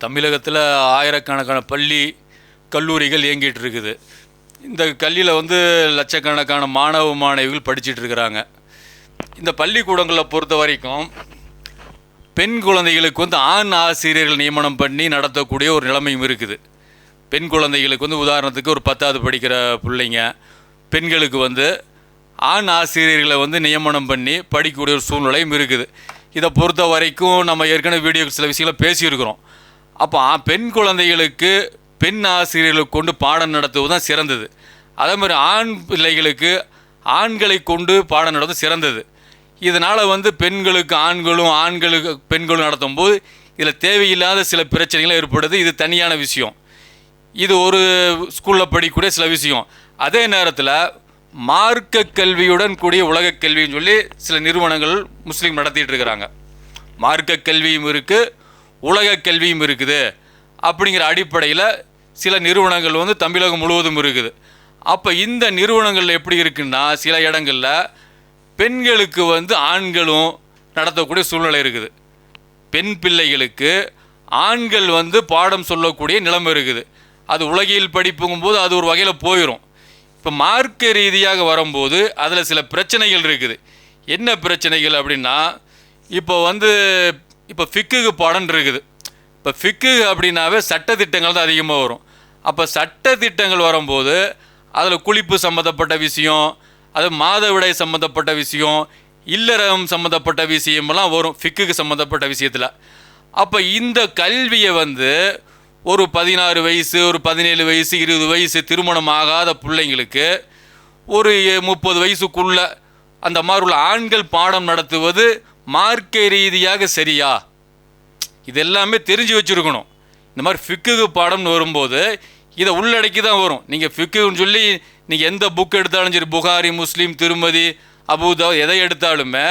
தமிழகத்தில் ஆயிரக்கணக்கான பள்ளி கல்லூரிகள் இயங்கிட்டு இருக்குது இந்த கல்வியில் வந்து லட்சக்கணக்கான மாணவ மாணவிகள் படிச்சிட்டு இருக்கிறாங்க இந்த பள்ளிக்கூடங்களை பொறுத்த வரைக்கும் பெண் குழந்தைகளுக்கு வந்து ஆண் ஆசிரியர்கள் நியமனம் பண்ணி நடத்தக்கூடிய ஒரு நிலைமையும் இருக்குது. பெண் குழந்தைகளுக்கு வந்து உதாரணத்துக்கு ஒரு பத்தாவது படிக்கிற பிள்ளைங்க பெண்களுக்கு வந்து ஆண் ஆசிரியர்களை வந்து நியமனம் பண்ணி படிக்கக்கூடிய ஒரு சூழ்நிலையும் இருக்குது. இதை பொறுத்த வரைக்கும் நம்ம ஏற்கனவே வீடியோ சில விஷயங்களை பேசியிருக்கிறோம். அப்போ பெண் குழந்தைகளுக்கு பெண் ஆசிரியர்களை கொண்டு பாடம் நடத்துவது தான் சிறந்தது. அதே மாதிரி ஆண் பிள்ளைகளுக்கு ஆண்களை கொண்டு பாடம் நடத்துவது சிறந்தது. இதனால் வந்து பெண்களுக்கு ஆண்களும் ஆண்களுக்கு பெண்களும் நடத்தும் போது இதில் தேவையில்லாத சில பிரச்சனைகள் ஏற்படுது. இது தனியான விஷயம். இது ஒரு ஸ்கூலில் படிக்கக்கூடிய சில விஷயம். அதே நேரத்தில் மார்க்க கல்வியுடன் கூடிய உலக கல்வின்னு சொல்லி சில நிறுவனங்கள் முஸ்லீம் நடத்திட்டு இருக்கிறாங்க மார்க்க கல்வியும் இருக்குது. உலக கல்வியும் இருக்குது அப்படிங்கிற அடிப்படையில் சில நிறுவனங்கள் வந்து தமிழகம் முழுவதும் இருக்குது. அப்போ இந்த நிறுவனங்கள் எப்படி இருக்குன்னா சில இடங்களில் பெண்களுக்கு வந்து ஆண்களும் நடத்தக்கூடிய சூழ்நிலை இருக்குது. பெண் பிள்ளைகளுக்கு ஆண்கள் வந்து பாடம் சொல்லக்கூடிய நிலைமை இருக்குது. அது உலகியல் படிப்புங்கும்போது அது ஒரு வகையில் போயிடும் இப்போ மார்க்க ரீதியாக வரும்போது அதில் சில பிரச்சனைகள் இருக்குது. என்ன பிரச்சனைகள் அப்படின்னா இப்போ வந்து இப்போ ஃபிக்குக்கு பாடம் இருக்குது. இப்போ ஃபிக்கு அப்படின்னாவே சட்டத்திட்டங்கள் தான் அதிகமாக வரும். அப்போ சட்டத்திட்டங்கள் வரும்போது அதில் குளிப்பு சம்மந்தப்பட்ட விஷயம் அது மாதவிடை சம்மந்தப்பட்ட விஷயம் இல்லறம் சம்மந்தப்பட்ட விஷயமெல்லாம் வரும் ஃபிக்குக்கு சம்மந்தப்பட்ட விஷயத்தில். அப்போ இந்த கல்வியை வந்து ஒரு பதினாறு வயசு ஒரு பதினேழு வயசு இருபது வயசு திருமணம் ஆகாத பிள்ளைங்களுக்கு ஒரு முப்பது வயசுக்குள்ள அந்த மாதிரி உள்ள ஆண்கள் பாடம் நடத்துவது மார்க்க ரீதியாக சரியா? இது எல்லாமே தெரிஞ்சு வச்சுருக்கணும். இந்த மாதிரி ஃபிக்குக்கு பாடம்னு வரும்போது இதை உள்ளடக்கி தான் வரும். நீங்கள் ஃபிக்குன்னு சொல்லி நீங்கள் எந்த புக் எடுத்தாலும் சரி புகாரி முஸ்லீம் திருமதி அபூதா எதை எடுத்தாலுமே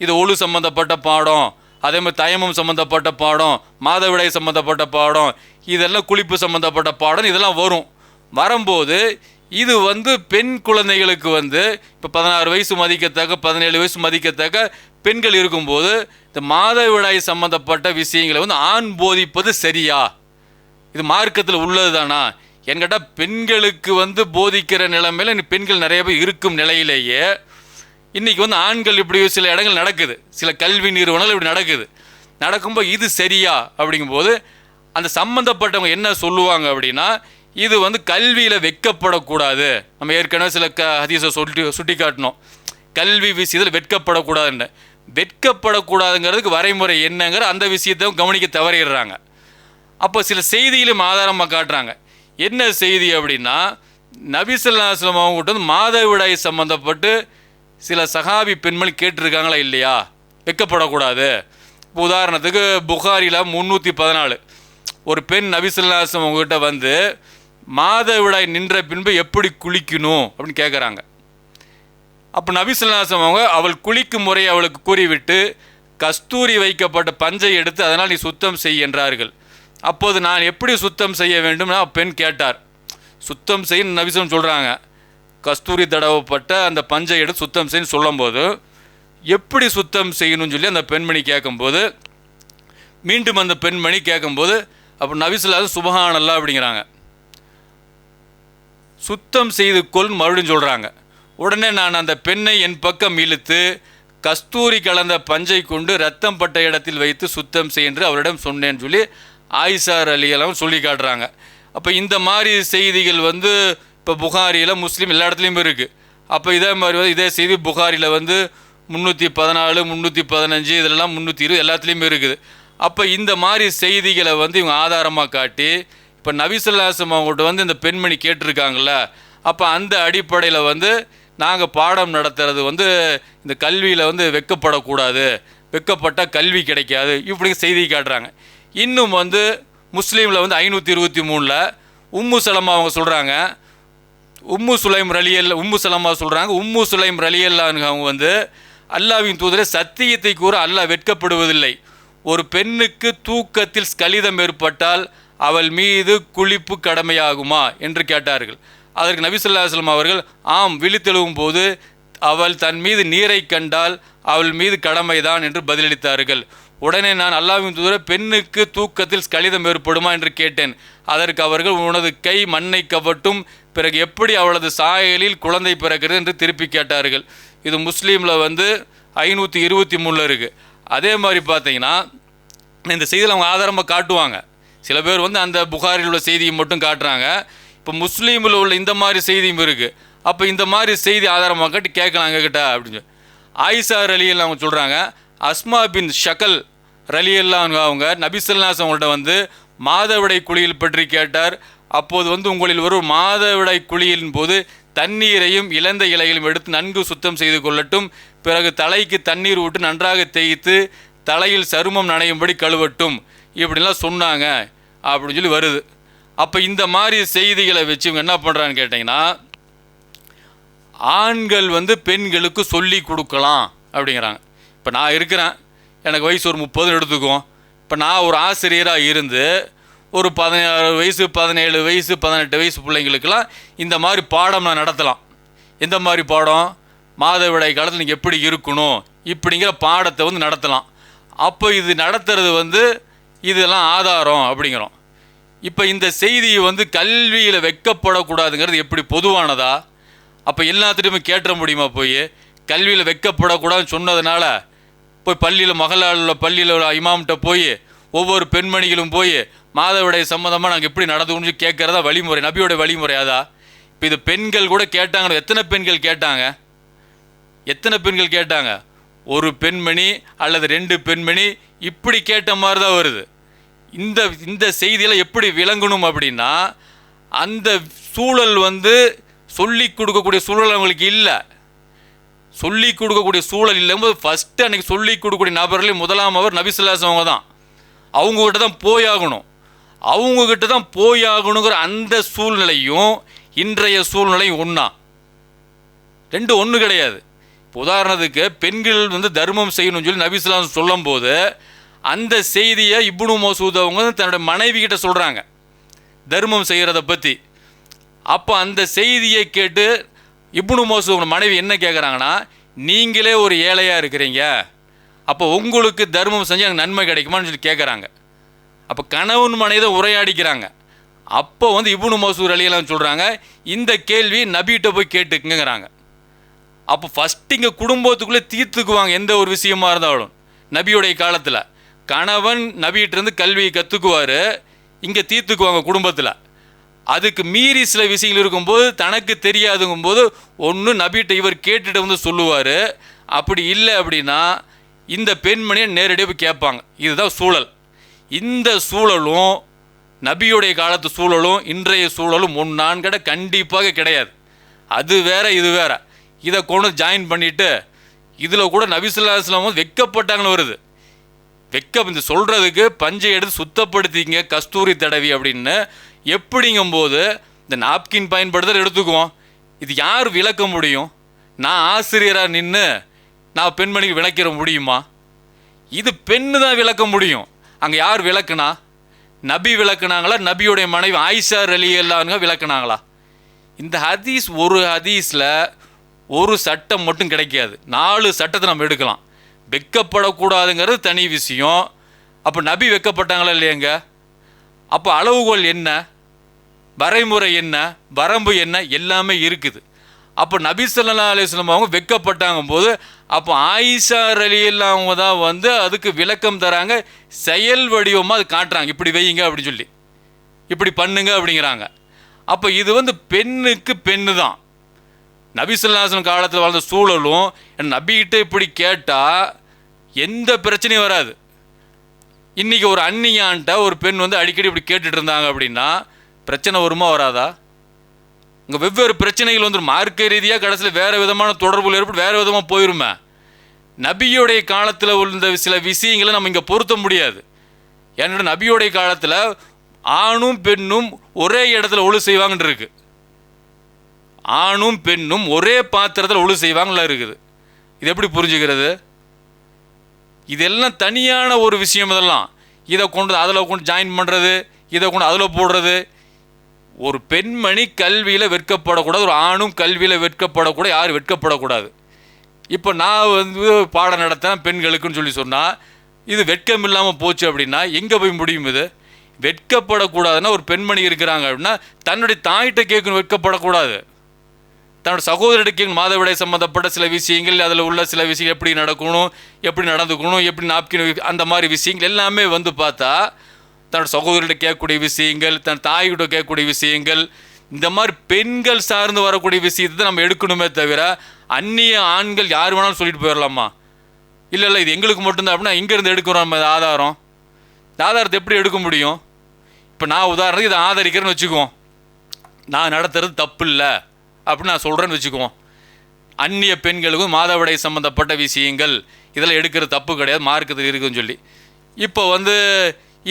இது ஒழு சம்மந்தப்பட்ட பாடம் அதே மாதிரி தயமம் சம்மந்தப்பட்ட பாடம் மாதவிடாய் சம்மந்தப்பட்ட பாடம் இதெல்லாம் குளிப்பு சம்மந்தப்பட்ட பாடம் இதெல்லாம் வரும். வரும்போது இது வந்து பெண் குழந்தைகளுக்கு வந்து இப்போ பதினாறு வயசு மதிக்கத்தக்க பதினேழு வயசு மதிக்கத்தக்க பெண்கள் இருக்கும்போது இந்த மாதவிடாய் சம்மந்தப்பட்ட விஷயங்களை வந்து ஆண் போதிப்பது சரியா? இது மார்க்கத்தில் உள்ளது தானா? என்கிட்ட பெண்களுக்கு வந்து போதிக்கிற நிலைமையில் பெண்கள் நிறைய பேர் இருக்கும் நிலையிலேயே இன்றைக்கி வந்து ஆண்கள் இப்படி சில இடங்கள் நடக்குது. சில கல்வி நிறுவனங்கள் இப்படி நடக்குது. நடக்கும்போது இது சரியா? அப்படிங்கும்போது அந்த சம்மந்தப்பட்டவங்க என்ன சொல்லுவாங்க அப்படின்னா இது வந்து கல்வியில் வெட்கப்படக்கூடாது நம்ம ஏற்கனவே சில க ஹதீஸை சொல்லி சுட்டி காட்டினோம் கல்வி விஷயத்தில் வெட்கப்படக்கூடாதுன்னு வெட்கப்படக்கூடாதுங்கிறதுக்கு வரைமுறை என்னங்கிற அந்த விஷயத்தையும் கவனிக்க தவறிடுறாங்க. அப்போ சில செய்தியிலும் ஆதாரமாக காட்டுறாங்க. என்ன செய்தி அப்படின்னா நபிசல்லாஸ்லம் அவங்ககிட்ட வந்து மாதவிடாய் சம்மந்தப்பட்டு சில சகாபி பெண்மணி கேட்டிருக்காங்களா இல்லையா? வெட்கப்படக்கூடாது. இப்போ உதாரணத்துக்கு புகாரியில் முந்நூற்றி பதினாலு. ஒரு பெண் நபிசல்லாஸ்லம் உங்ககிட்ட வந்து மாதவிடாய் நின்ற பின்பு எப்படி குளிக்கணும்? அப்படின்னு கேட்குறாங்க அப்போ நபிசுல்லாசம் அவங்க அவள் குளிக்கும் முறையை அவளுக்கு கூறிவிட்டு கஸ்தூரி வைக்கப்பட்ட பஞ்சை எடுத்து அதனால் நீ சுத்தம் செய் என்றார்கள். அப்போது நான் எப்படி சுத்தம் செய்ய வேண்டும்னா பெண் கேட்டார். சுத்தம் செய்ய நபிசம் சொல்கிறாங்க கஸ்தூரி தடவப்பட்ட அந்த பஞ்சை எடுத்து சுத்தம் செய்யன்னு சொல்லும்போது எப்படி சுத்தம் செய்யணும்னு சொல்லி அந்த பெண்மணி கேட்கும்போது மீண்டும் அந்த பெண்மணி கேட்கும்போது அப்போ நவிசில் நபிசுல்லாசம் சுபஹானல்லா அப்படிங்கிறாங்க. சுத்தம் செய்து கொள் மறுபடியும் சொல்கிறாங்க உடனே நான் அந்த பெண்ணை என் பக்கம் இழுத்து கஸ்தூரி கலந்த பஞ்சை கொண்டு ரத்தம் பட்ட இடத்தில் வைத்து சுத்தம் செய் என்று அவரிடம் சொன்னேன்னு சொல்லி ஆயிஷார் அலி எல்லாம் சொல்லி காட்டுறாங்க. அப்போ இந்த மாதிரி செய்திகள் வந்து இப்போ புகாரியில் முஸ்லீம் எல்லா இடத்துலையும் இருக்குது அப்போ இதே மாதிரி வந்து இதே செய்தி புகாரியில் வந்து முந்நூற்றி பதினாலு முந்நூற்றி பதினஞ்சு இதெல்லாம் முந்நூற்றி இருபது எல்லாத்துலேயுமே இருக்குது. அப்போ இந்த மாதிரி செய்திகளை வந்து இவங்க ஆதாரமாக காட்டி இப்போ நபிசுல்லாசம் அவங்கள்ட்ட வந்து இந்த பெண்மணி கேட்டிருக்காங்கள அப்போ அந்த அடிப்படையில் வந்து நாங்கள் பாடம் நடத்துறது வந்து இந்த கல்வியில் வந்து வெக்கப்படக்கூடாது வெக்கப்பட்டால் கல்வி கிடைக்காது இப்படி செய்தி காட்டுறாங்க. இன்னும் வந்து முஸ்லீமில் வந்து ஐநூற்றி இருபத்தி மூணில் உம்மு சலமா அவங்க சொல்கிறாங்க உம்மு சுலைம் ரலியல் உம்மு சலமா சொல்கிறாங்க உம்மு சுலைம் ரலியல்லான்னு அவங்க வந்து அல்லாவின் தூதரை சத்தியத்தை கூற அல்லாஹ் வெட்கப்படுவதில்லை. ஒரு பெண்ணுக்கு தூக்கத்தில் ஸ்கலிதம் ஏற்பட்டால் அவள் மீது குளிப்பு கடமையாகுமா என்று கேட்டார்கள். அதற்கு நபிசுல்லாஸ்லம் அவர்கள் ஆம் விழித்தெழுவும் போது அவள் தன் மீது நீரை கண்டால் அவள் மீது கடமைதான் என்று பதிலளித்தார்கள். உடனே நான் அல்லாவின் தூதர பெண்ணுக்கு தூக்கத்தில் ஸ்கலிதம் ஏற்படுமா என்று கேட்டேன். அதற்கு அவர்கள் உனது கை மண்ணை கவட்டும் பிறகு எப்படி அவளது சாயலில் குழந்தை பிறக்கிறது? என்று திருப்பி கேட்டார்கள். இது முஸ்லீமில் வந்து ஐநூற்றி இருபத்தி மூணில் இருக்குது அதே மாதிரி பார்த்தீங்கன்னா இந்த செய்தியில் அவங்க ஆதாரமாக காட்டுவாங்க. சில பேர் வந்து அந்த புகாரில் உள்ள செய்தியை மட்டும் காட்டுறாங்க. இப்போ முஸ்லீமில் உள்ள இந்த மாதிரி செய்தியும் இருக்குது அப்போ இந்த மாதிரி செய்தி ஆதாரமாக காட்டி கேட்கலாம் எங்ககிட்ட அப்படின்னு சொல்லி. ஆயிஷா அலியில் அவங்க சொல்கிறாங்க அஸ்மா பின் ஷக்கல் ரலியெல்லாம் அவங்க நபிசல்லாஸ் அவங்கள்ட்ட வந்து மாதவிடை குழியில் பற்றி கேட்டார். அப்போது வந்து உங்களில் ஒரு மாதவிடை குழியின் போது தண்ணீரையும் இழந்த இலைகளையும் எடுத்து நன்கு சுத்தம் செய்து கொள்ளட்டும். பிறகு தலைக்கு தண்ணீர் விட்டு நன்றாக தேய்த்து தலையில் சருமம் நனையும்படி கழுவட்டும். இப்படிலாம் சொன்னாங்க. அப்படின்னு சொல்லி வருது. அப்போ இந்த மாதிரி செய்திகளை வச்சு இவங்க என்ன பண்ணுறான்னு கேட்டிங்கன்னா ஆண்கள் வந்து பெண்களுக்கு சொல்லி கொடுக்கலாம் அப்படிங்கிறாங்க. இப்போ நான் இருக்கிறேன். எனக்கு வயசு ஒரு முப்பது எடுத்துக்கும் இப்போ நான் ஒரு ஆசிரியராக இருந்து ஒரு பதினாறு வயசு பதினேழு வயசு பதினெட்டு வயசு பிள்ளைங்களுக்கெல்லாம் இந்த மாதிரி பாடம் நான் நடத்தலாம். எந்த மாதிரி பாடம்? மாதவிடாய் காலத்தில் நீங்கள் எப்படி இருக்கணும்? இப்படிங்கிற பாடத்தை வந்து நடத்தலாம். அப்போ இது நடத்துறது வந்து இதெல்லாம் ஆதாரம் அப்படிங்கிறோம். இப்போ இந்த செய்தி வந்து கல்வியில் வைக்கப்படக்கூடாதுங்கிறது எப்படி பொதுவானதா? அப்போ எல்லாத்துட்டையுமே கேட்டுற முடியுமா போய்? கல்வியில் வைக்கப்படக்கூடாதுன்னு சொன்னதுனால போய் பள்ளியில் மகளால் உள்ள பள்ளியில் உள்ள இமாம்கிட்ட போய் ஒவ்வொரு பெண்மணிகளும் போய் மாதவிடாய் சம்மந்தமாக நாங்கள் எப்படி நடந்துக்கணும்னு கேட்குறதா வழிமுறை நபியோட வழிமுறையாதா? இப்போ இது பெண்கள் கூட கேட்டாங்க எத்தனை பெண்கள் கேட்டாங்க? எத்தனை பெண்கள் கேட்டாங்க? ஒரு பெண்மணி அல்லது ரெண்டு பெண்மணி இப்படி கேட்ட மாதிரி தான் வருது. இந்த இந்த செய்தியில் எப்படி விளங்கணும் அப்படின்னா அந்த சூழல் வந்து சொல்லி கொடுக்கக்கூடிய சூழல் அவங்களுக்கு இல்லை. சொல்லி கொடுக்கக்கூடிய சூழல் இல்லைம்போது ஃபஸ்ட்டு அன்றைக்கி சொல்லி கொடுக்கக்கூடிய நபர்களே முதலாம் அவர் நபிசுல்லாஸ் அவங்க தான். அவங்கக்கிட்ட தான் போயாகணும் அவங்கக்கிட்ட தான் போயாகணுங்கிற அந்த சூழ்நிலையும் இன்றைய சூழ்நிலையும் ஒன்றா ரெண்டு ஒன்று கிடையாது. உதாரணத்துக்கு பெண்கள் வந்து தர்மம் செய்யணும்னு சொல்லி நபிசுல்லாம் சொல்லும்போது அந்த செய்தியை இப்னு மசூத் அவங்க தன்னோட மனைவி கிட்ட சொல்கிறாங்க தர்மம் செய்கிறத பற்றி அப்போ அந்த செய்தியை கேட்டு இப்னு மசூத் மனைவி என்ன கேட்குறாங்கன்னா நீங்களே ஒரு ஏழையாக இருக்கிறீங்க. அப்போ உங்களுக்கு தர்மம் செஞ்சு எனக்கு நன்மை கிடைக்குமான்னு சொல்லி கேட்குறாங்க அப்போ கணவன் மனைவி உரையாடிக்கிறாங்க. அப்போ வந்து இப்னு மசூர் அலியெல்லாம் சொல்கிறாங்க இந்த கேள்வி நபிகிட்ட போய் கேட்டுக்குங்கிறாங்க. அப்போ ஃபஸ்ட்டு இங்கே குடும்பத்துக்குள்ளே தீர்த்துக்குவாங்க எந்த ஒரு விஷயமா இருந்தாலும். நபியுடைய காலத்தில். கணவன் நபிகிட்டேருந்து கல்வியை கற்றுக்குவார் இங்கே தீர்த்துக்குவாங்க குடும்பத்தில். அதுக்கு மீறி சில விஷயங்கள் இருக்கும்போது தனக்கு தெரியாதுங்கும்போது ஒன்று நபிகிட்ட இவர் கேட்டுட்டு வந்து சொல்லுவார். அப்படி இல்லை அப்படின்னா இந்த பெண்மணியை நேரடியாக போய் கேட்பாங்க. இதுதான் சூழல். இந்த சூழலும் நபியுடைய காலத்து சூழலும் இன்றைய சூழலும் ஒன்றான் கடை கண்டிப்பாக கிடையாது. அது வேற இது வேற. இதை கொண்டு ஜாயின் பண்ணிட்டு இதில் கூட நபிசுல்லா வந்து வெக்கப்பட்டாங்கன்னு வருது. வெக்க இந்த சொல்கிறதுக்கு பஞ்சை எடுத்து சுத்தப்படுத்திங்க கஸ்தூரி தடவி அப்படின்னு. எப்படிங்கும்போது இந்த நாப்கின் பயன்படுத்துகிற எடுத்துக்குவோம். இது யார் விளக்க முடியும்? நான் ஆசிரியராக நின்று நான் பெண்மணிக்கு விளக்கிற முடியுமா? இது பெண்ணு தான் விளக்க முடியும். அங்கே யார் விளக்குனா? நபி விளக்குனாங்களா? நபியுடைய மனைவி ஆயிஷா அலி எல்லாருங்க விளக்குனாங்களா? இந்த ஹதீஸ் ஒரு ஹதீஸில் ஒரு சட்டம் மட்டும் கிடைக்காது. நாலு சட்டத்தை நம்ம எடுக்கலாம். வெக்கப்படக்கூடாதுங்கிறது தனி விஷயம். அப்போ நபி வெக்கப்பட்டாங்களா இல்லையங்க? அப்போ அளவுகோல் என்ன? வரைமுறை என்ன? வரம்பு என்ன? எல்லாமே இருக்குது. அப்போ நபி ஸல்லல்லாஹு அவங்க வெக்கப்பட்டாங்க போது அப்போ ஆயிஷா ரலியல்லாஹு அவங்க தான் வந்து அதுக்கு விளக்கம் தராங்க. செயல் வடிவமாக அது காட்டுறாங்க. இப்படி வையுங்க அப்படின்னு சொல்லி. இப்படி பண்ணுங்க அப்படிங்கிறாங்க. அப்போ இது வந்து பெண்ணுக்கு பெண்ணு தான் நபிசுல்லாசன் காலத்தில் வாழ்ந்த சூழலும் நபிகிட்ட இப்படி கேட்டால் எந்த பிரச்சனையும் வராது. இன்றைக்கி ஒரு அன்னியான்ட்ட ஒரு பெண் வந்து அடிக்கடி இப்படி கேட்டுட்டு இருந்தாங்க அப்படின்னா பிரச்சனை வருமா வராதா? இங்கே வெவ்வேறு பிரச்சனைகள் வந்துடும் மார்க்க ரீதியாக கடைசியில் வேறு விதமான தொடர்புகள் ஏற்பட்டு வேறு விதமாக போயிருமே. நபியுடைய காலத்தில் உள்ள சில விஷயங்களை நம்ம இங்கே பொருத்த முடியாது. ஏன்னா நபியுடைய காலத்தில் ஆணும் பெண்ணும் ஒரே இடத்துல ஒழு செய்வாங்கன்னு இருக்குது ஆணும் பெண்ணும் ஒரே பாத்திரத்தில் ஒழு செய்வாங்களா இருக்குது. இது எப்படி புரிஞ்சுக்கிறது? இதெல்லாம் தனியான ஒரு விஷயம் இதெல்லாம். இதை கொண்டு அதில் கொண்டு ஜாயின் பண்ணுறது இதை கொண்டு அதில் போடுறது. ஒரு பெண்மணி கல்வியில் வெட்கப்படக்கூடாது ஒரு ஆணும் கல்வியில் வெட்கப்படக்கூடாது யாரும் வெட்கப்படக்கூடாது. இப்போ நான் வந்து பாடம் நடத்தினேன் பெண்களுக்குன்னு சொல்லி சொன்னால் இது வெட்கம் இல்லாமல் போச்சு அப்படின்னா எங்கே போய் முடியும் இது? வெட்கப்படக்கூடாதுன்னா ஒரு பெண்மணி இருக்கிறாங்க அப்படின்னா தன்னுடைய தாயிட்ட கேட்கணும் வெட்கப்படக்கூடாது. தன்னோட சகோதரருக்கு மாதவிடாய் சம்மந்தப்பட்ட சில விஷயங்கள் அதில் உள்ள சில விஷயங்கள் எப்படி நடக்கணும் எப்படி நடந்துக்கணும் எப்படி நாப்கின் அந்த மாதிரி விஷயங்கள் எல்லாமே வந்து பார்த்தா தன்னோட சகோதரர்கிட்ட கேட்கக்கூடிய விஷயங்கள் தன் தாய்கிட்ட கேட்கக்கூடிய விஷயங்கள் இந்த மாதிரி பெண்கள் சார்ந்து வரக்கூடிய விஷயத்தை நம்ம எடுக்கணுமே தவிர அந்நிய ஆண்கள் யார் வேணாலும் சொல்லிட்டு போயிடலாமா இல்லை இல்லை இது எங்களுக்கு மட்டும்தான் அப்படின்னா இங்கேருந்து எடுக்கிறோம் நம்ம ஆதாரம். இந்த ஆதாரத்தை எப்படி எடுக்க முடியும்? இப்போ நான் உதாரணத்துக்கு இதை ஆதரிக்கிறேன்னு வச்சுக்குவோம். நான் நடத்துறது தப்பு இல்லை. அப்படின்னு நான் சொல்கிறேன்னு வச்சுக்குவோம். அந்நிய பெண்களுக்கும் மாதவிடாய் சம்மந்தப்பட்ட விஷயங்கள் இதெல்லாம் எடுக்கிற தப்பு கிடையாது மார்க்கத்தில் இருக்குன்னு சொல்லி. இப்போ வந்து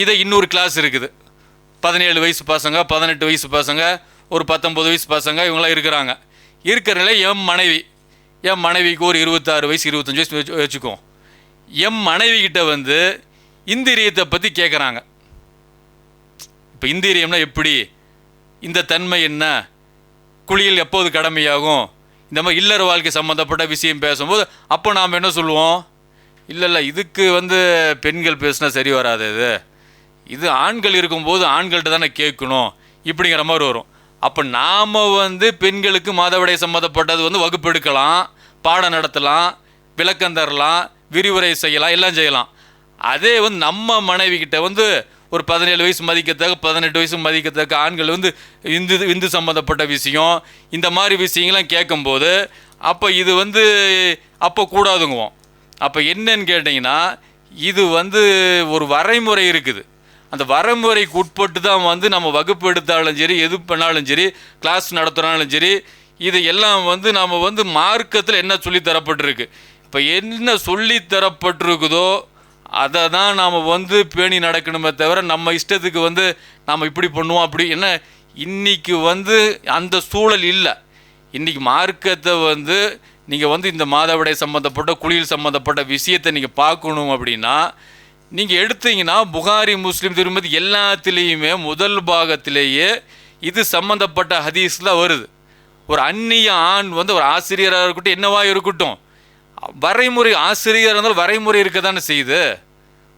இதை இன்னொரு கிளாஸ் இருக்குது. பதினேழு வயசு பசங்க பதினெட்டு வயசு பசங்க ஒரு பத்தொம்பது வயசு பசங்க இவங்களாம் இருக்கிறாங்க. இருக்கிற நிலை எம் மனைவி என் மனைவிக்கு ஒரு இருபத்தாறு வயசு இருபத்தஞ்சி வயசு வச்சு வச்சுக்குவோம். என் மனைவிக்கிட்ட வந்து இந்திரியத்தை பற்றி கேட்குறாங்க இப்போ இந்திரியம்னா எப்படி? இந்த தன்மை என்ன? குளியல் எப்போது கடமையாகும்? இந்த மாதிரி இல்லற வாழ்க்கை சம்மந்தப்பட்ட விஷயம் பேசும்போது அப்போ நாம் என்ன சொல்லுவோம்? இல்லை இல்லை இதுக்கு வந்து பெண்கள் பேசினா சரி வராது இது. இது ஆண்கள் இருக்கும்போது ஆண்கள்கிட்ட தானே கேட்கணும் இப்படிங்கிற மாதிரி வரும். அப்போ நாம் வந்து பெண்களுக்கு மாதவிடை சம்மந்தப்பட்டது வந்து வகுப்பு எடுக்கலாம் பாடம் நடத்தலாம் விளக்கம் தரலாம் விரிவுரை செய்யலாம் எல்லாம் செய்யலாம். அதே வந்து நம்ம மனைவி கிட்ட வந்து ஒரு பதினேழு வயசு மதிக்கத்தக்க பதினெட்டு வயசு மதிக்கத்தக்க ஆண்கள் வந்து இந்து இந்து சம்மந்தப்பட்ட விஷயம் இந்த மாதிரி விஷயங்கள்லாம் கேட்கும்போது அப்போ இது வந்து அப்போ கூடாதுங்குவோம். அப்போ என்னன்னு கேட்டிங்கன்னா இது வந்து ஒரு வரைமுறை இருக்குது. அந்த வரைமுறைக்கு உட்பட்டு தான் வந்து நம்ம வகுப்பு எடுத்தாலும் சரி எது பண்ணாலும் சரி கிளாஸ் நடத்துனாலும் சரி இது எல்லாம் வந்து நாம் வந்து மார்க்கத்தில் என்ன சொல்லி தரப்பட்டிருக்கு? இப்போ என்ன சொல்லி தரப்பட்டிருக்குதோ அதை தான் நாம் வந்து பேணி நடக்கணுமே தவிர நம்ம இஷ்டத்துக்கு வந்து நாம் இப்படி பண்ணுவோம் அப்படி என்ன? இன்றைக்கி வந்து அந்த சூழல் இல்லை. இன்றைக்கி மார்க்கத்தை வந்து நீங்கள் வந்து இந்த மாதவிடாய் சம்மந்தப்பட்ட குளியல் சம்மந்தப்பட்ட விஷயத்தை நீங்கள் பார்க்கணும் அப்படின்னா நீங்கள் எடுத்தீங்கன்னா புகாரி முஸ்லீம் திருமதி எல்லாத்துலேயுமே முதல் பாகத்திலேயே இது சம்மந்தப்பட்ட ஹதீஸில் வருது. ஒரு அந்நிய ஆண் வந்து ஒரு ஆசிரியராக இருக்கட்டும் என்னவாக இருக்கட்டும் வரைமுறை ஆசிரியர் இருந்தாலும் வரைமுறை இருக்க தானே செய்யுது.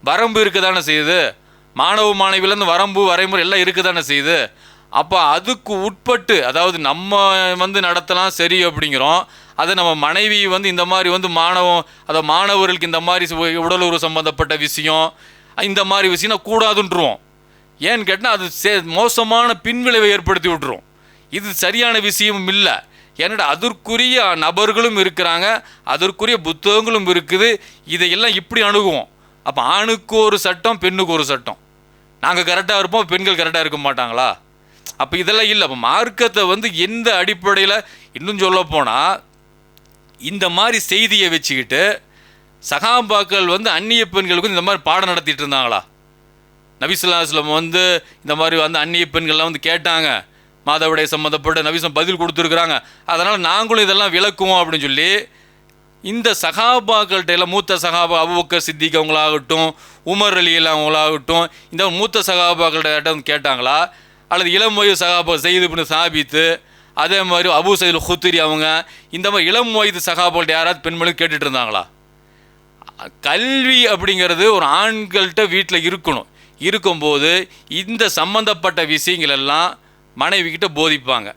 வரம்பு இருக்க தானே செய்யுது? மாணவ மாணவிலேருந்து வரம்பு வரைமுறை எல்லாம் இருக்க தானே செய்யுது? அப்போ அதுக்கு உட்பட்டு அதாவது நம்ம வந்து நடத்தலாம் சரி அப்படிங்கிறோம். அதை நம்ம மனைவி வந்து இந்த மாதிரி வந்து மாணவம் அதை மாணவர்களுக்கு இந்த மாதிரி உடல் உறவு சம்மந்தப்பட்ட விஷயம் இந்த மாதிரி விஷயம் கூடாதுன்றுவோம். ஏன்னு கேட்டால் அது சே மோசமான பின்விளைவை ஏற்படுத்தி விட்டுரும். இது சரியான விஷயமும் இல்லை. ஏன்னா அதற்குரிய நபர்களும் இருக்கிறாங்க அதற்குரிய புத்தகங்களும் இருக்குது. இதையெல்லாம் இப்படி அணுகுவோம். அப்போ ஆணுக்கு ஒரு சட்டம் பெண்ணுக்கு ஒரு சட்டம். நாங்கள் கரெக்டாக இருப்போம் பெண்கள் கரெக்டாக இருக்க மாட்டாங்களா? அப்போ இதெல்லாம் இல்லை. அப்போ மார்க்கத்தை வந்து எந்த அடிப்படையில் இன்னும் சொல்ல போனால் இந்த மாதிரி செய்தியை வச்சுக்கிட்டு சகாபாக்கள் வந்து அந்நிய பெண்களுக்கு இந்த மாதிரி பாடம் நடத்திட்டு இருந்தாங்களா? நபிசுல்லாஸ்லம் வந்து இந்த மாதிரி வந்து அந்நிய பெண்கள்லாம் வந்து கேட்டாங்க. மாதவிடாய் சம்மந்தப்பட்ட நபிசம் பதில் கொடுத்துருக்குறாங்க. அதனால் நாங்களும் இதெல்லாம் விளக்குவோம் அப்படின்னு சொல்லி இந்த சகாபாக்கள்கிட்ட மூத்த சகாபா அபுபக்கர் சித்திக் அவங்களாகட்டும் உமர் அலி அவங்களாகட்டும் இந்த மூத்த சகாபாக்கள்கிட்ட வந்து கேட்டாங்களா? அல்லது இளம் வயது சகாபா செய்து பண்ணி சாபித்து அதே மாதிரி அபு சைதுல் ஹுத்திரி அவங்க இந்த மாதிரி இளம் வயது சகாபாக்கள்ட்ட யாராவது பெண்மணி கேட்டுட்டு இருந்தாங்களா? கல்வி அப்படிங்கிறது ஒரு ஆண்கள்கிட்ட வீட்டில் இருக்கணும். இருக்கும்போது இந்த சம்மந்தப்பட்ட விஷயங்கள் எல்லாம் மனைவிக்கிட்ட போதிப்பாங்க.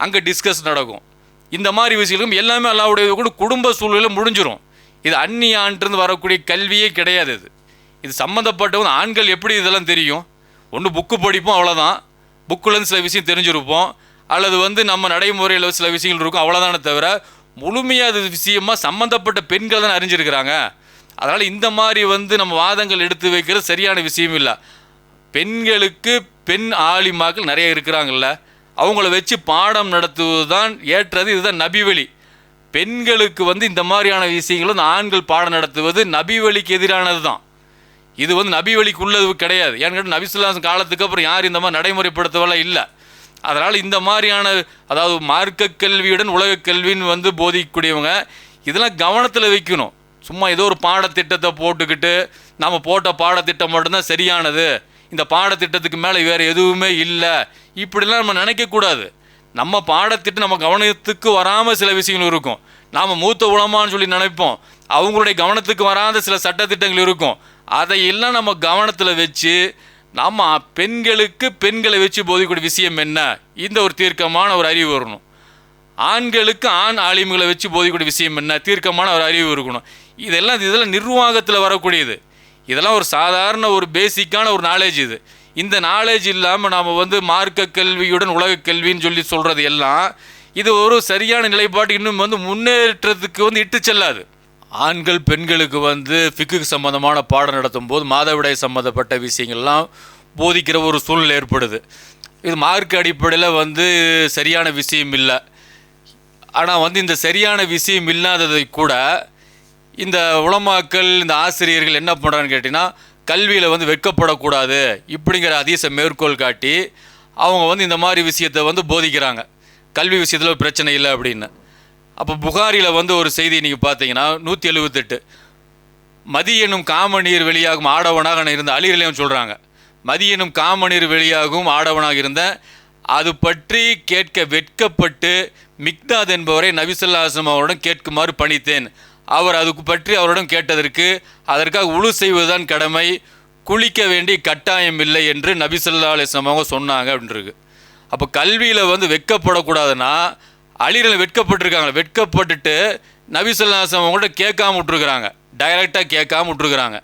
அங்கே டிஸ்கஸ் நடக்கும். இந்த மாதிரி விஷயங்களும் எல்லாமே அல்லாவுடைய கூட குடும்ப சூழ்நிலை முடிஞ்சிடும் இது அந்நிய ஆண்டிருந்து வரக்கூடிய கல்வியே கிடையாது இது. இது சம்மந்தப்பட்டவங்க ஆண்கள் எப்படி இதெல்லாம் தெரியும்? ஒன்று புக்கு படிப்போம் அவ்வளோதான் புக்குலேருந்து சில விஷயம் தெரிஞ்சிருப்போம். அல்லது வந்து நம்ம நடைமுறையில் சில விஷயங்கள் இருக்கும் அவ்வளோதானே தவிர முழுமையாக அது விஷயமா சம்மந்தப்பட்ட பெண்கள் தான் அறிஞ்சிருக்கிறாங்க. அதனால் இந்த மாதிரி வந்து நம்ம வாதங்கள் எடுத்து வைக்கிறது சரியான விஷயம் இல்லை பெண்களுக்கு பெண் ஆலிமாக்கள் நிறைய இருக்கிறாங்கல்ல. அவங்கள வச்சு பாடம் நடத்துவது தான் ஏற்றது. இதுதான் நபிவழி பெண்களுக்கு வந்து இந்த மாதிரியான விஷயங்களும் ஆண்கள் பாடம் நடத்துவது நபிவழிக்கு எதிரானது தான் இது வந்து நபி வழிக்கு உள்ளது கிடையாது. ஏன்னு கேட்டால் நபிசுல்லாஸ் காலத்துக்கு அப்புறம் யார் இந்த மாதிரி நடைமுறைப்படுத்தவெல்லாம் இல்லை. அதனால் இந்த மாதிரியான அதாவது மார்க்க கல்வியுடன் உலக கல்வின்னு வந்து போதிக்கக்கூடியவங்க இதெல்லாம் கவனத்தில் வைக்கணும். சும்மா ஏதோ ஒரு பாடத்திட்டத்தை போட்டுக்கிட்டு நம்ம போட்ட பாடத்திட்டம் மட்டும்தான் சரியானது. இந்த பாடத்திட்டத்துக்கு மேலே வேறு எதுவுமே இல்லை. இப்படிலாம் நம்ம நினைக்கக்கூடாது நம்ம பாடத்திட்டம் நம்ம கவனத்துக்கு வராமல் சில விஷயங்கள் இருக்கும். நாம் மூத்த உலமான்னு சொல்லி நினைப்போம். அவங்களுடைய கவனத்துக்கு வராத சில சட்டத்திட்டங்கள் இருக்கும். அதையெல்லாம் நம்ம கவனத்தில் வச்சு நம்ம பெண்களுக்கு பெண்களை வச்சு போதிக்கூடிய விஷயம் என்ன? இந்த ஒரு தீர்க்கமான ஒரு அறிவு வரணும். ஆண்களுக்கு ஆண் ஆலிம்களை வச்சு போதிக்கூடிய விஷயம் என்ன? தீர்க்கமான ஒரு அறிவு இருக்கணும். இதெல்லாம் இதெல்லாம் நிர்வாகத்தில் வரக்கூடியது. இதெல்லாம் ஒரு சாதாரண ஒரு பேசிக்கான ஒரு நாலேஜ் இது. இந்த நாலேஜ் இல்லாமல் நாம் வந்து மார்க்க கல்வியுடன் உலக கல்வின்னு சொல்லி சொல்கிறது எல்லாம் இது ஒரு சரியான நிலைப்பாடு இன்னும் வந்து முன்னேற்றத்துக்கு வந்து இட்டு செல்லாது. ஆண்கள் பெண்களுக்கு வந்து ஃபிக்கு சம்மந்தமான பாடம் நடத்தும் போது மாதவிடாய் சம்மந்தப்பட்ட விஷயங்கள்லாம் போதிக்கிற ஒரு சூழ்நிலை ஏற்படுது. இது மார்க் அடிப்படையில் வந்து சரியான விஷயம் இல்லை. ஆனால் வந்து இந்த சரியான விஷயம் இல்லாததை கூட இந்த உலமாக்கள் இந்த ஆசிரியர்கள் என்ன பண்ணுறான்னு கேட்டிங்கன்னா கல்வியில் வந்து வெட்கப்படக்கூடாது இப்படிங்கிற அதீச மேற்கோள் காட்டி அவங்க வந்து இந்த மாதிரி விஷயத்தை வந்து போதிக்கிறாங்க. கல்வி விஷயத்தில் ஒரு பிரச்சனை இல்லை அப்படின்னு. அப்போ புகாரியில் வந்து ஒரு செய்தி நீங்கள் பார்த்தீங்கன்னா நூற்றி எழுபத்தெட்டு மதி எனும் காமநீர் வெளியாகும் ஆடவனாக இருந்த அலிரலையும் சொல்கிறாங்க மதி எனும் காமநீர் வெளியாகும் ஆடவனாக இருந்தேன் அது பற்றி கேட்க வெட்கப்பட்டு மிக்தாத் என்பவரை நபிசல்லாசம் அவரிடம் கேட்குமாறு பணித்தேன். அவர் அதுக்கு பற்றி அவரிடம் கேட்டதற்கு அதற்காக உழு செய்வதுதான் கடமை குளிக்க வேண்டிய கட்டாயம் இல்லை என்று நபிசல்லா அலிஸ்லாம் அவங்க சொன்னாங்க அப்படின்றது. அப்போ கல்வியில் வந்து வெட்கப்படக்கூடாதுன்னா அழிரல் வெட்கப்பட்டிருக்காங்க. வெட்கப்பட்டுட்டு நபிசல்லாசம் அவங்கள்ட்ட கேட்காம விட்ருக்குறாங்க டைரெக்டாக கேட்காம விட்ருக்குறாங்க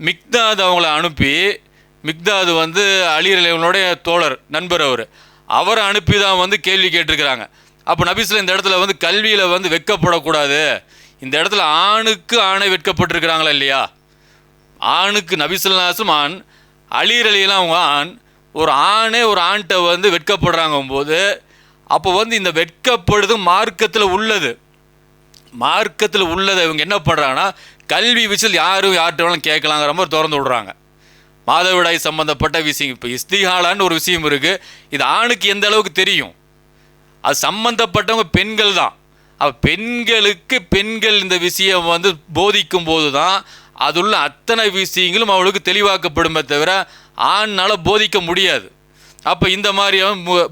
மிக்தாது அவங்கள அனுப்பி மிக்தாது வந்து அலிரலைவனுடைய தோழர் நண்பர் அவர். அவரை அனுப்பி தான் வந்து கேள்வி கேட்டிருக்கிறாங்க. அப்போ நபிசில் இந்த இடத்துல வந்து கல்வியில் வந்து வெட்கப்படக்கூடாது. இந்த இடத்துல ஆணுக்கு ஆணை வெட்கப்பட்டிருக்கிறாங்களா இல்லையா? ஆணுக்கு நபிசுல்லாசும் ஆண் அலீர் அலியெல்லாம் அவங்க ஆண் ஒரு ஆணே ஒரு ஆண்கிட்ட வந்து வெட்கப்படுறாங்க போது அப்போ வந்து இந்த வெட்கப்படுது மார்க்கத்தில் உள்ளது. மார்க்கத்தில் உள்ளதை இவங்க என்ன பண்ணுறாங்கன்னா கல்வி விஷயம் யாரும் யார்கிட்ட வேணாலும் கேட்கலாங்கிற மாதிரி திறந்து விடுறாங்க. மாதவிடாய் சம்மந்தப்பட்ட விஷயம் இப்போ இஸ்திஹாலான்னு ஒரு விஷயம் இருக்குது இது ஆணுக்கு எந்த அளவுக்கு தெரியும்? அது சம்மந்தப்பட்டவங்க பெண்கள் தான். பெண்களுக்கு பெண்கள் இந்த விஷயம் வந்து போதிக்கும் போது தான் அதுள்ள அத்தனை விஷயங்களும் அவளுக்கு தெளிவாக்கப்படுமே தவிர ஆண்னால் போதிக்க முடியாது. அப்போ இந்த மாதிரி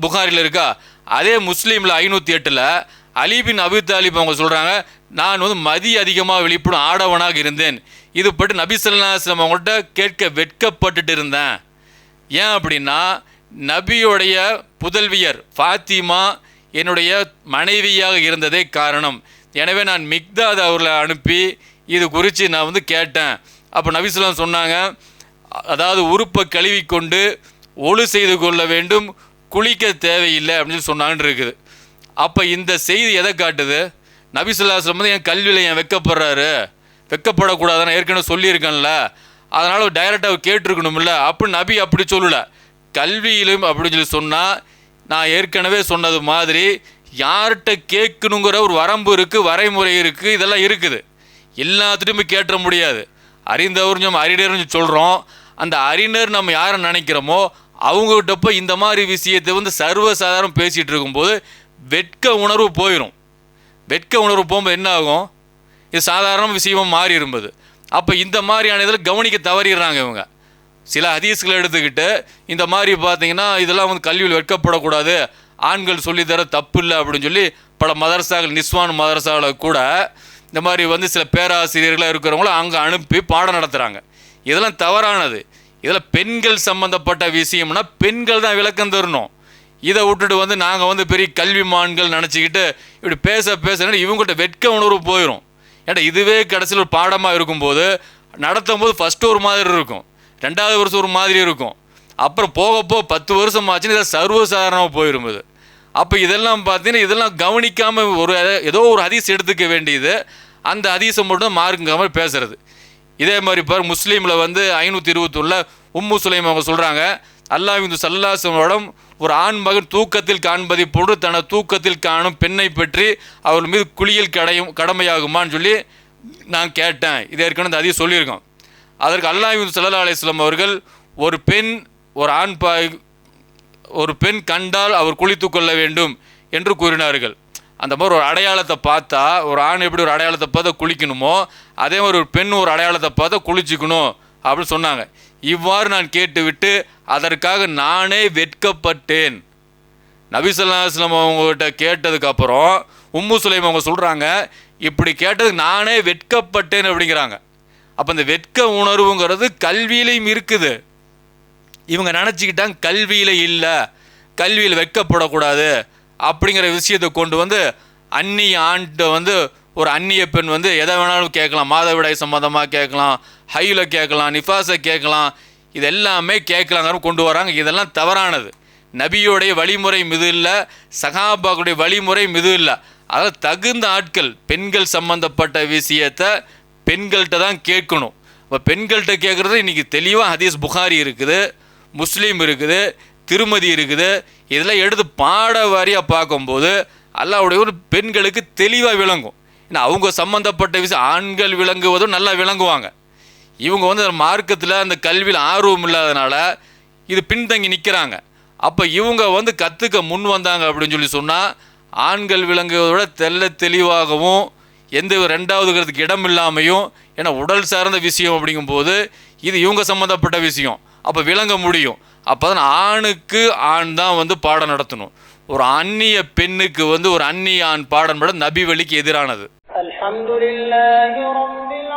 புகாரில் இருக்கா? அதே முஸ்லீமில் ஐநூற்றி எட்டில் அலிபின் அபி தாலிப் அவங்க சொல்கிறாங்க நான் வந்து மதி அதிகமாக வெளிப்படும் ஆடவனாக இருந்தேன். இது பற்றி நபி ஸல்லல்லாஹு அவங்கள்ட்ட கேட்க வெட்கப்பட்டுட்டு இருந்தேன். ஏன் அப்படின்னா நபியுடைய புதல்வியர் ஃபாத்திமா என்னுடைய மனைவியாக இருந்ததே காரணம். எனவே நான் மிக்தாத் அவர்களை அனுப்பி இது குறித்து நான் வந்து கேட்டேன். அப்போ நபிசுலாம் சொன்னாங்க அதாவது உறுப்பை கழுவி கொண்டு ஒழு செய்து கொள்ள வேண்டும் குளிக்க தேவையில்லை அப்படின்னு சொல்லி சொன்னாங்கன்னு இருக்குது. அப்போ இந்த செய்தி எதை காட்டுது? நபிசுல்லாஸ்லம் வந்து என் கல்வியில் ஏன் வெக்கப்படுறாரு? வெக்கப்படக்கூடாதுன்னு ஏற்கனவே சொல்லியிருக்கேன்ல. அதனால் டைரெக்டாக கேட்டிருக்கணும்ல. அப்படின்னு நபி அப்படி சொல்லலை. கல்வியிலும் அப்படின்னு சொல்லி சொன்னால் நான் ஏற்கனவே சொன்னது மாதிரி யார்கிட்ட கேட்கணுங்கிற ஒரு வரம்பு இருக்குது வரைமுறை இருக்குது இதெல்லாம் இருக்குது. எல்லாத்துட்டையுமே கேட்ட முடியாது. அறிந்தவர் நம்ம அறிஞர்னு சொல்கிறோம் அந்த அறிஞர் நம்ம யாரை நினைக்கிறோமோ அவங்ககிட்ட போய் இந்த மாதிரி விஷயத்தை வந்து சர்வசாதாரணம் பேசிகிட்டு இருக்கும்போது வெட்க உணர்வு போயிடும் வெட்க உணர்வு போகும்போது என்ன ஆகும்? இது சாதாரண விஷயமாக மாறி இருந்தது அப்போ இந்த மாதிரியான இதில் கவனிக்க தவறிடுறாங்க இவங்க. சில ஹதீஸ்களை எடுத்துக்கிட்டு இந்த மாதிரி பார்த்தீங்கன்னா இதெல்லாம் வந்து கல்வியில் வெட்கப்படக்கூடாது ஆண்கள் சொல்லித்தர தப்பு இல்லை அப்படின்னு சொல்லி பல மதரசாக்கள் நிஸ்வான் மதரசாவில் கூட இந்த மாதிரி வந்து சில பேராசிரியர்களாக இருக்கிறவங்கள அங்கே அனுப்பி பாடம் நடத்துகிறாங்க இதெல்லாம் தவறானது. இதில் பெண்கள் சம்மந்தப்பட்ட விஷயம்னா பெண்கள் தான் விளக்கம் தரணும். இதை விட்டுட்டு வந்து நாங்கள் வந்து பெரிய கல்விமான்கள் நினச்சிக்கிட்டு இப்படி பேச பேசணும் இவங்ககிட்ட வெட்க உணர்வு போயிடும் ஏன்னா இதுவே கடைசியில் ஒரு பாடமாக இருக்கும்போது நடத்தும் போது ஃபஸ்ட்டு ஒரு மாதிரி இருக்கும். ரெண்டாவது வருஷம் ஒரு மாதிரி இருக்கும். அப்புறம் போக போக பத்து வருஷம் ஆச்சுன்னு இதை சர்வசாதாரணமாக போயிருந்தது அப்போ இதெல்லாம் பார்த்தீங்கன்னா இதெல்லாம் கவனிக்காமல் ஒரு ஏதோ ஒரு அதிசம் எடுத்துக்க வேண்டியது. அந்த அதிசம் மட்டும் மார்க்குங்காமல் பேசுறது. இதே மாதிரி இப்போ முஸ்லீமில் வந்து ஐநூற்றி இருபத்தொன்னில் உம்மு சுலைம் அவங்க சொல்கிறாங்க அல்லாஹ் இந்த ஒரு ஆண் மகன் தூக்கத்தில் காண்பதை போன்று தனது தூக்கத்தில் காணும் பெண்ணை பற்றி அவர் மீது குளியல் கடையும் கடமையாகுமான்னு சொல்லி நான் கேட்டேன். இது ஏற்கனவே இந்த அதிகம் சொல்லியிருக்கோம். அதற்கு அல்லாஹ் சல்லா அலிஸ்லாம் அவர்கள் ஒரு பெண் ஒரு ஆண் பா ஒரு பெண் கண்டால் அவர் குளித்து கொள்ள வேண்டும் என்று கூறினார்கள். அந்த மாதிரி ஒரு அடையாளத்தை பார்த்தா ஒரு ஆண் எப்படி ஒரு அடையாளத்தை பார்த்தா குளிக்கணுமோ அதே மாதிரி ஒரு பெண் ஒரு அடையாளத்தை பார்த்தா குளிச்சுக்கணும் அப்படின்னு சொன்னாங்க. இவ்வாறு நான் கேட்டுவிட்டு அதற்காக நானே வெட்கப்பட்டேன். நபிசல்லாஸ்லம் அவங்ககிட்ட கேட்டதுக்கப்புறம் உம்மு சுலைம் அவங்க சொல்கிறாங்க இப்படி கேட்டதுக்கு நானே வெட்கப்பட்டேன் அப்படிங்கிறாங்க. அப்போ இந்த வெட்க உணர்வுங்கிறது கல்வியிலையும் இருக்குது. இவங்க நினச்சிக்கிட்டாங்க கல்வியில் இல்லை கல்வியில் வெட்கப்படக்கூடாது அப்படிங்கிற விஷயத்தை கொண்டு வந்து அந்நிய ஆண்கிட்ட வந்து ஒரு அந்நிய பெண் வந்து எதை வேணாலும் கேட்கலாம். மாதவிடாய் சம்மந்தமாக கேட்கலாம் ஹையில் கேட்கலாம் நிஃபாஸை கேட்கலாம் இது எல்லாமே கேட்கலாங்கிற கொண்டு வராங்க. இதெல்லாம் தவறானது. நபியோடைய வழிமுறை மிது இல்லை சகாபாக்குடைய வழிமுறை மிது இல்லை. அதாவது தகுந்த ஆட்கள் பெண்கள் சம்பந்தப்பட்ட விஷயத்தை பெண்கள்கிட்ட தான் கேட்கணும். இப்போ பெண்கள்கிட்ட கேட்குறது இன்றைக்கி தெளிவாக ஹதீஸ் புகாரி இருக்குது முஸ்லீம் இருக்குது திருமதி இருக்குது. இதெல்லாம் எடுத்து பாட வாரியாக பார்க்கும்போது அல்லாவுடைய ஒரு பெண்களுக்கு தெளிவாக விளங்கும். ஏன்னா அவங்க சம்மந்தப்பட்ட விஷயம் ஆண்கள் விளங்குவதும் நல்லா விளங்குவாங்க. இவங்க வந்து மார்க்கத்தில் அந்த கல்வியில் ஆர்வம் இல்லாதனால இது பின்தங்கி நிற்கிறாங்க அப்போ இவங்க வந்து கற்றுக்க முன் வந்தாங்க அப்படின்னு சொல்லி சொன்னால் ஆண்கள் விளங்குவதை விட தெல்ல தெளிவாகவும் எந்த ரெண்டாவதுங்கிறதுக்கு இடம் இல்லாமையும் ஏன்னா உடல் சார்ந்த விஷயம் அப்படிங்கும்போது இது இவங்க சம்மந்தப்பட்ட விஷயம். அப்போ விளங்க முடியும். அப்போ தான் ஆணுக்கு ஆண் தான் வந்து பாடம் நடத்தணும். ஒரு அந்நிய பெண்ணுக்கு வந்து ஒரு அந்நிய ஆண் பாடம் நபி வழிக்கு எதிரானது. அல்ஹம்துலில்லாஹி ரப்பில்